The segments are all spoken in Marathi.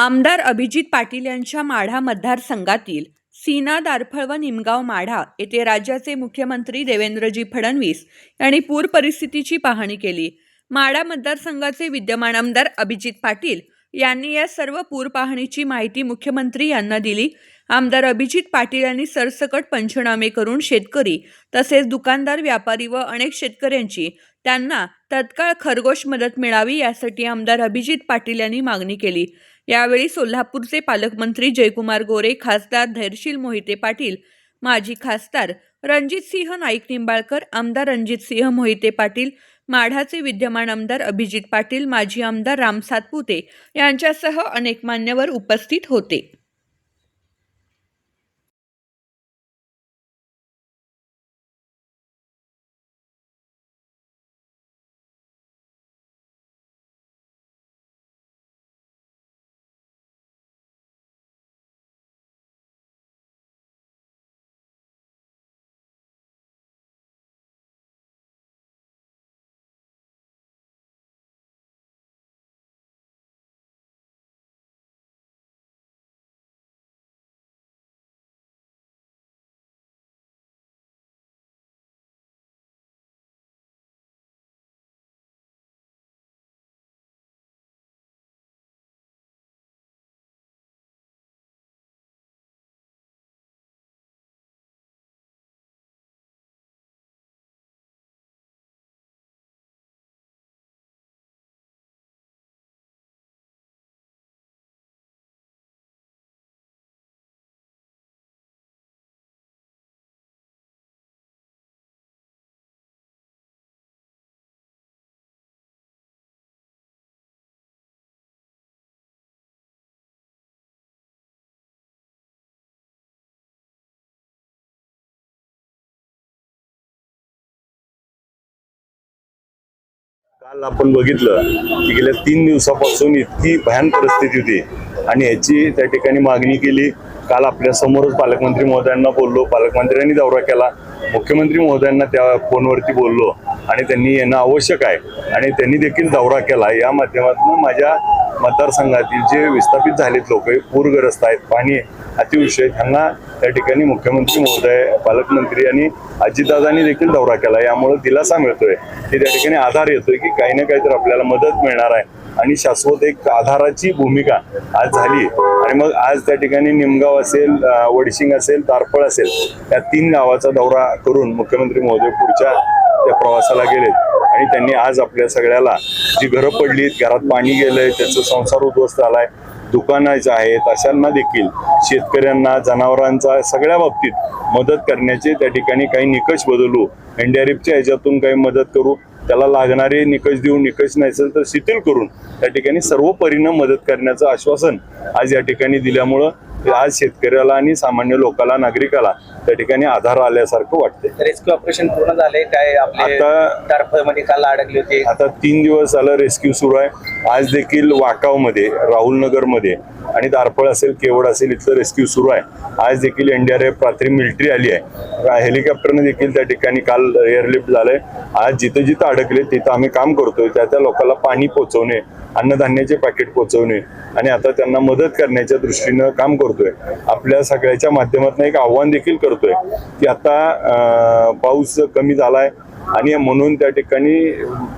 आमदार अभिजित पाटील यांच्या माढा मतदारसंघातील सीना दारफळ व निमगाव माढा येथे राज्याचे मुख्यमंत्री देवेंद्रजी फडणवीस यांनी पूर परिस्थितीची पाहणी केली. माढा मतदारसंघाचे विद्यमान आमदार अभिजित पाटील यांनी या सर्व पूर पाहणीची माहिती मुख्यमंत्री यांना दिली. आमदार अभिजित पाटील यांनी सरसकट पंचनामे करून शेतकरी तसेच दुकानदार व्यापारी व अनेक शेतकऱ्यांची त्यांना तत्काळ खरगोश मदत मिळावी यासाठी आमदार अभिजित पाटील यांनी मागणी केली. यावेळी सोलापूरचे पालकमंत्री जयकुमार गोरे खासदार धैर्यशील मोहिते पाटील माजी खासदार रणजितसिंह नाईक निंबाळकर आमदार रणजितसिंह मोहिते पाटील माढाचे विद्यमान आमदार अभिजित पाटील माजी आमदार राम सातपुते यांच्यासह अनेक मान्यवर उपस्थित होते. काल आपण बघितलं की गेल्या तीन दिवसापासून इतकी भयान परिस्थिती होती. आणि याची त्या ठिकाणी मागणी केली. काल आपल्या समोरच पालकमंत्री महोदयांना बोललो. पालकमंत्र्यांनी दौरा केला. मुख्यमंत्री महोदयांना त्या फोनवरती बोललो. आणि त्यांनी येणं आवश्यक आहे. आणि त्यांनी देखील दौरा केला. या माध्यमातून माझ्या मतदारसंघातील जे विस्थापित झालेत लोक पूरग्रस्त आहेत. पाणी अतिवृष्टी आहे त्यांना त्या ठिकाणी मुख्यमंत्री महोदय पालकमंत्री आणि अजितदादांनी देखील दौरा केला. यामुळे दिलासा मिळतोय की त्या ठिकाणी आधार येतोय की काही ना काहीतरी आपल्याला मदत मिळणार आहे. आणि शाश्वत एक आधाराची भूमिका आज झाली. आणि मग आज त्या ठिकाणी निमगाव असेल वडशिंग असेल तारफळ असेल या तीन गावाचा दौरा करून मुख्यमंत्री महोदय पुढच्या त्या प्रवासाला गेलेत. आणि त्यांनी आज आपल्या सगळ्याला जी घरं पडलीत घरात पाणी गेलंय त्याचं संसार उद्ध्वस्त झालाय. दुकानाचं आहेत अशांना देखील शेतकऱ्यांना जनावरांचा सगळ्या बाबतीत मदत करण्याचे त्या ठिकाणी काही निकष बदलू एनडीआरएफच्या ह्याच्यातून काही मदत करू त्याला लागणारे निकष देऊन निकष नसेल तर शिथिल करून त्या ठिकाणी सर्व परिणाम मदत करण्याचं आश्वासन आज या ठिकाणी दिल्यामुळं आज शेतकऱ्याला आणि सामान्य लोकाला नागरिकाला त्या ठिकाणी आधार आल्यासारखं वाटते रेस्क्यू ऑपरेशन पूर्ण झाले काय आपले आता- तारफळमध्ये काल अडकले होते? आता तीन दिवस झालं रेस्क्यू सुरू आहे. आज देखील वाकावमध्ये राहुलनगरमध्ये आणि दारफळ असेल केवड असेल इथलं रेस्क्यू सुरू आहे. आज देखील एनडीआरएफ रात्री मिलिटरी आली आहे. हेलिकॉप्टरने देखील त्या ठिकाणी काल एअरलिफ्ट झालंय. आज जिथं जिथं अडकले तिथं आम्ही काम करतोय. त्या त्या लोकांना पाणी पोचवणे अन्नधान्याचे पॅकेट पोचवणे आणि आता त्यांना मदत करण्याच्या दृष्टीनं काम करतोय. आपल्या सगळ्याच्या माध्यमातून एक आव्हान देखील करतोय की आता पाऊस कमी झालाय आणि म्हणून त्या ठिकाणी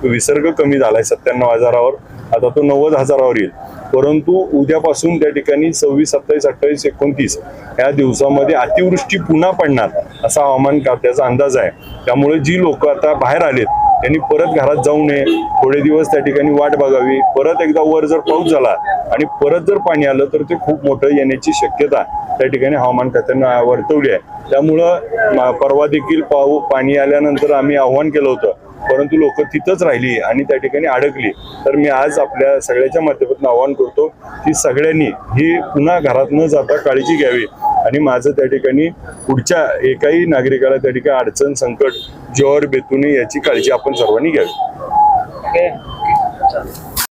विसर्ग कमी झालाय सत्त्याण्णव हजारावर. आता तो नव्वद हजारावर येईल. परंतु उद्यापासून त्या ठिकाणी सव्वीस सत्तावीस अठ्ठावीस एकोणतीस या दिवसामध्ये अतिवृष्टी पुन्हा पडणार असा हवामान खात्याचा अंदाज आहे. त्यामुळे जी लोक आता बाहेर आलेत त्यांनी परत घरात जाऊ नये. थोडे दिवस त्या ठिकाणी वाट बघावी. परत एकदा वर जर पाऊस झाला आणि परत जर पाणी आलं तर ते खूप मोठं येण्याची शक्यता त्या ठिकाणी हवामान खात्यानं वर्तवली आहे. त्यामुळं परवा देखील पाऊ पाणी आल्यानंतर आम्ही आव्हान केलं होतं. परंतु लोक तिथंच राहिली आणि त्या ठिकाणी अडकली. तर मी आज आपल्या सगळ्याच्या माध्यमातून आवाहन करतो की सगळ्यांनी ही पुन्हा घरात न जाता काळजी घ्यावी. आणि माझं त्या ठिकाणी पुढच्या एकाही नागरिकाला त्या ठिकाणी अडचण संकट जीवावर बेतुनी याची काळजी आपण सर्वांनी घ्यावी.